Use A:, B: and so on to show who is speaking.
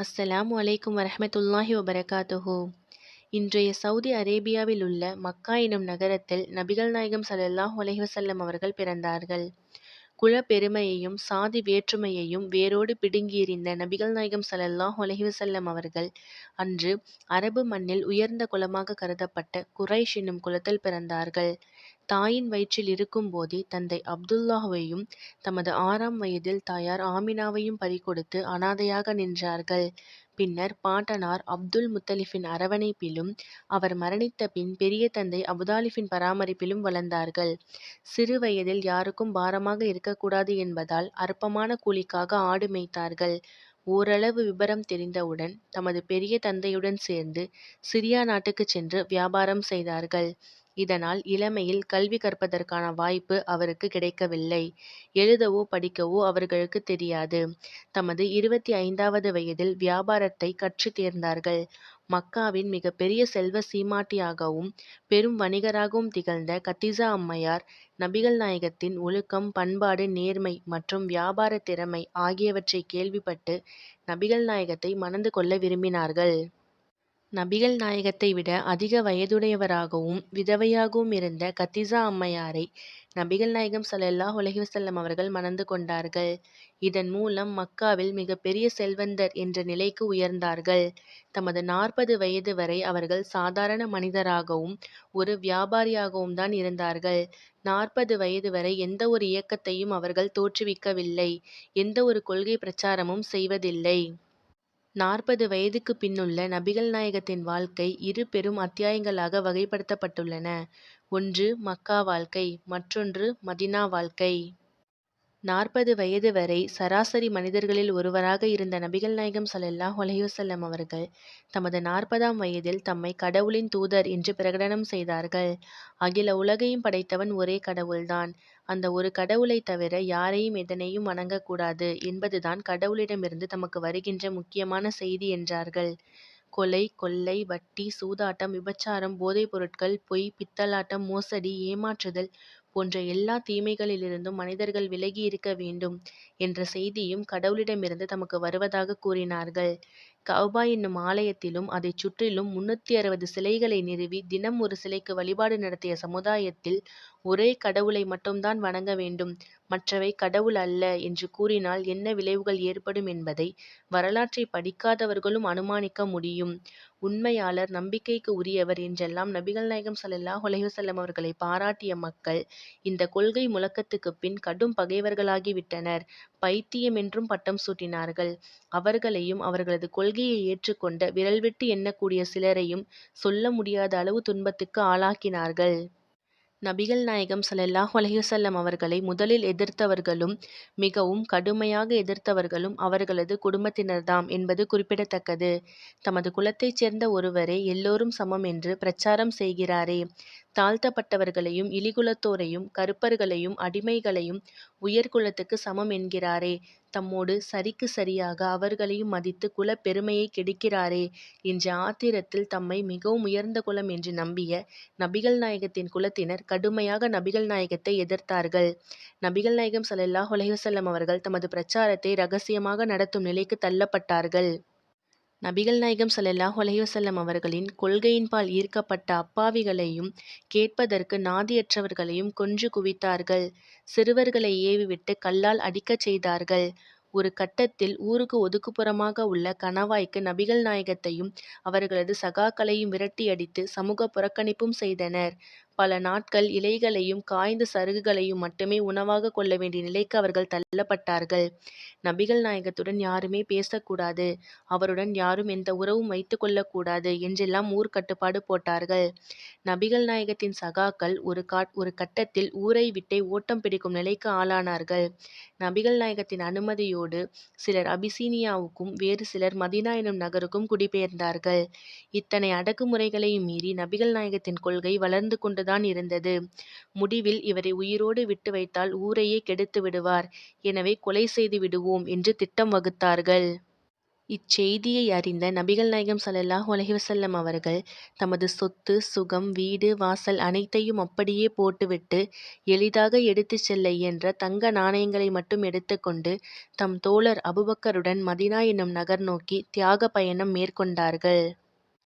A: அஸ்ஸலாமு அலைக்கும் வரமத்துல்லாஹி வபரகாத்துஹு இன்றைய சவுதி அரேபியாவில் உள்ள மக்கா எனும் நகரத்தில் நபிகள் நாயகம் சல்லாஹ் அலைஹி அவர்கள் பிறந்தார்கள். குல பெருமையையும் சாதி வேற்றுமையையும் வேரோடு பிடுங்கியிருந்த நபிகள் நாயகம் சல்லாஹ் அலைஹி அவர்கள் அன்று அரபு மண்ணில் உயர்ந்த குலமாக கருதப்பட்ட குரைஷ் என்னும் குலத்தில் பிறந்தார்கள். தாயின் வயிற்றில் இருக்கும்போதே தந்தை அப்துல்லாவையும் தமது ஆறாம் வயதில் தாயார் ஆமினாவையும் பறிகொடுத்து அனாதையாக நின்றார்கள். பின்னர் பாட்டனார் அப்துல் முத்தலிபின் அரவணைப்பிலும் அவர் மரணித்த பின் பெரிய தந்தை அபுதாலிஃபின் பராமரிப்பிலும் வளர்ந்தார்கள். சிறு வயதில் யாருக்கும் பாரமாக இருக்கக்கூடாது என்பதால் அற்பமான கூலிக்காக ஆடு மேய்த்தார்கள். ஓரளவு விபரம் தெரிந்தவுடன் தமது பெரிய தந்தையுடன் சேர்ந்து சிரியா நாட்டுக்குச் சென்று வியாபாரம் செய்தார்கள். இதனால் இளமையில் கல்வி கற்பதற்கான வாய்ப்பு அவருக்கு கிடைக்கவில்லை. எழுதவோ படிக்கவோ அவர்களுக்குத் தெரியாது. தமது இருபத்தி ஐந்தாவது வயதில் வியாபாரத்தை கற்றுத் தேர்ந்தார்கள். மக்காவின் மிகப்பெரிய செல்வ சீமாட்டியாகவும் பெரும் வணிகராகவும் திகழ்ந்த கத்திசா அம்மையார் நபிகள் நாயகத்தின் ஒழுக்கம் பண்பாடு நேர்மை மற்றும் வியாபாரத் திறமை ஆகியவற்றைக் கேள்விப்பட்டு நபிகள் நாயகத்தை மணந்து கொள்ள விரும்பினார்கள். நபிகள் நாயகத்தை விட அதிக வயதுடையவராகவும் விதவையாகவும் இருந்த கத்திசா அம்மையாரை நபிகள் நாயகம் ஸல்லல்லாஹு அலைஹி வஸல்லம் அவர்கள் மணந்து கொண்டார்கள். இதன் மூலம் மக்காவில் மிகப்பெரிய செல்வந்தர் என்ற நிலைக்கு உயர்ந்தார்கள். தமது நாற்பது வயது வரை அவர்கள் சாதாரண மனிதராகவும் ஒரு வியாபாரியாகவும் தான் இருந்தார்கள். நாற்பது வயது வரை எந்த ஒரு இயக்கத்தையும் அவர்கள் தோற்றுவிக்கவில்லை. எந்த ஒரு கொள்கை பிரச்சாரமும் செய்வதில்லை. நாற்பது வயதுக்குப் பின்னுள்ள நபிகள் நாயகத்தின் வாழ்க்கை இரு பெரும் அத்தியாயங்களாக வகைப்படுத்தப்பட்டுள்ளன. ஒன்று மக்கா வாழ்க்கை மற்றொன்று மதீனா வாழ்க்கை. நாற்பது வயது வரை சராசரி மனிதர்களில் ஒருவராக இருந்த நபிகள் நாயகம் ஸல்லல்லாஹு அலைஹி வஸல்லம் அவர்கள் தமது நாற்பதாம் வயதில் தம்மை கடவுளின் தூதர் என்று பிரகடனம் செய்தார்கள். அகில உலகையும் படைத்தவன் ஒரே கடவுள்தான். அந்த ஒரு கடவுளைத் தவிர யாரையும் எதனையும் வணங்கக்கூடாது என்பதுதான் கடவுளிடமிருந்து தமக்கு வருகின்ற முக்கியமான செய்தி என்றார்கள். கொலை கொள்ளை வட்டி சூதாட்டம் விபச்சாரம் போதைப் பொருட்கள் பொய் பித்தலாட்டம் மோசடி ஏமாற்றுதல் போன்ற எல்லா தீமைகளிலிருந்தும் மனிதர்கள் விலகி இருக்க வேண்டும் என்ற செய்தியும் கடவுளிடமிருந்து தமக்கு வருவதாக கூறினார்கள். கௌபா என்னும் ஆலயத்திலும் அதைச் சுற்றிலும் முன்னூத்தி அறுபது சிலைகளை நிறுவி தினம் ஒரு சிலைக்கு வழிபாடு நடத்திய சமுதாயத்தில் ஒரே கடவுளை மட்டும்தான் வணங்க வேண்டும் மற்றவை கடவுள் அல்ல என்று கூறினால் என்ன விளைவுகள் ஏற்படும் என்பதை வரலாற்றை படிக்காதவர்களும் அனுமானிக்க முடியும். உண்மையாளர் நம்பிக்கைக்கு உரியவர் என்றெல்லாம் நபிகள் நாயகம் ஸல்லல்லாஹு அலைஹி வஸல்லம் அவர்களை பாராட்டிய மக்கள் இந்த கொள்கை முழக்கத்துக்குப் பின் கடும் பகைவர்களாகி விட்டனர். பைத்தியம் என்றும் பட்டம் சூட்டினார்கள். அவர்களையும் அவர்களது கொள்கையை ஏற்றுக்கொண்ட விரல்விட்டு எண்ணக்கூடிய சிலரையும் சொல்ல முடியாத அளவு துன்பத்துக்கு ஆளாக்கினார்கள். நபிகள் நாயகம் ஸல்லல்லாஹு அலைஹி அவர்களை முதலில் எதிர்த்தவர்களும் மிகவும் கடுமையாக எதிர்த்தவர்களும் அவர்களது குடும்பத்தினர்தாம் என்பது குறிப்பிடத்தக்கது. தமது குலத்தைச் சேர்ந்த ஒருவரே எல்லோரும் சமம் என்று பிரச்சாரம் செய்கிறாரே. தாழ்த்தப்பட்டவர்களையும் இழிகுலத்தோரையும் கறுப்பர்களையும் அடிமைகளையும் உயர்குலத்துக்கு சமம் என்கிறாரே. தம்மோடு சரிக்கு சரியாக அவர்களையும் மதித்து குலப் பெருமையைக் கெடுக்கிறாரே என்ற ஆத்திரத்தில் தம்மை மிகவும் உயர்ந்த குலம் என்று நம்பிய நபிகள் நாயகத்தின் குலத்தினர் கடுமையாக நபிகள் நாயகத்தை எதிர்த்தார்கள். நபிகள் நாயகம் ஸல்லல்லாஹு அலைஹி அவர்கள் தமது பிரச்சாரத்தை ரகசியமாக நடத்தும் நிலைக்கு தள்ளப்பட்டார்கள். நபிகள் நாயகம் ஸல்லல்லாஹு அலைஹி அவர்களின் கொள்கையின்பால் ஈர்க்கப்பட்ட அப்பாவிகளையும் கேட்பதற்கு நாதியற்றவர்களையும் கொன்று குவித்தார்கள். சிறுவர்களை ஏவிவிட்டு கல்லால் அடிக்கச் செய்தார்கள். ஒரு கட்டத்தில் ஊருக்கு ஒதுக்குப்புறமாக உள்ள கணவாய்க்கு நபிகள் நாயகத்தையும் அவர்களது சகாக்களையும் விரட்டியடித்து சமூக புறக்கணிப்பும் செய்தனர். பல நாட்கள் இலைகளையும் காய்ந்த சருகுகளையும் மட்டுமே உணவாக கொள்ள வேண்டிய நிலைக்கு அவர்கள் தள்ளப்பட்டார்கள். நபிகள் நாயகத்துடன் யாருமே பேசக்கூடாது அவருடன் யாரும் எந்த உறவும் வைத்துக் கொள்ளக்கூடாது என்றெல்லாம் ஊர் கட்டுப்பாடு போட்டார்கள். நபிகள் நாயகத்தின் சகாக்கள் ஒரு காட் ஒரு கட்டத்தில் ஊரை விட்டே ஓட்டம் பிடிக்கும் நிலைக்கு ஆளானார்கள். நபிகள் நாயகத்தின் அனுமதியோடு சிலர் அபிசீனியாவுக்கும் வேறு சிலர் மதினா எனும் நகருக்கும் குடிபெயர்ந்தார்கள். இத்தனை அடக்குமுறைகளையும் மீறி நபிகள் நாயகத்தின் கொள்கை வளர்ந்து கொண்டது தான் இருந்தது. முடிவில் இவரை உயிரோடு விட்டு வைத்தால் ஊரையே கெடுத்து விடுவார். எனவே கொலை செய்து விடுவோம் என்று திட்டம் வகுத்தார்கள். இச்செய்தியை அறிந்த நபிகள் நாயகம் ஸல்லல்லாஹு அலைஹி வஸல்லம் அவர்கள் தமது சொத்து சுகம் வீடு வாசல் அனைத்தையும் அப்படியே போட்டுவிட்டு எளிதாக எடுத்துச் செல்ல இயன்ற தங்க நாணயங்களை மட்டும் எடுத்துக்கொண்டு தம் தோழர் அபூபக்கருடன் மதீனா என்னும் நகர் நோக்கி தியாகப் பயணம் மேற்கொண்டார்கள்.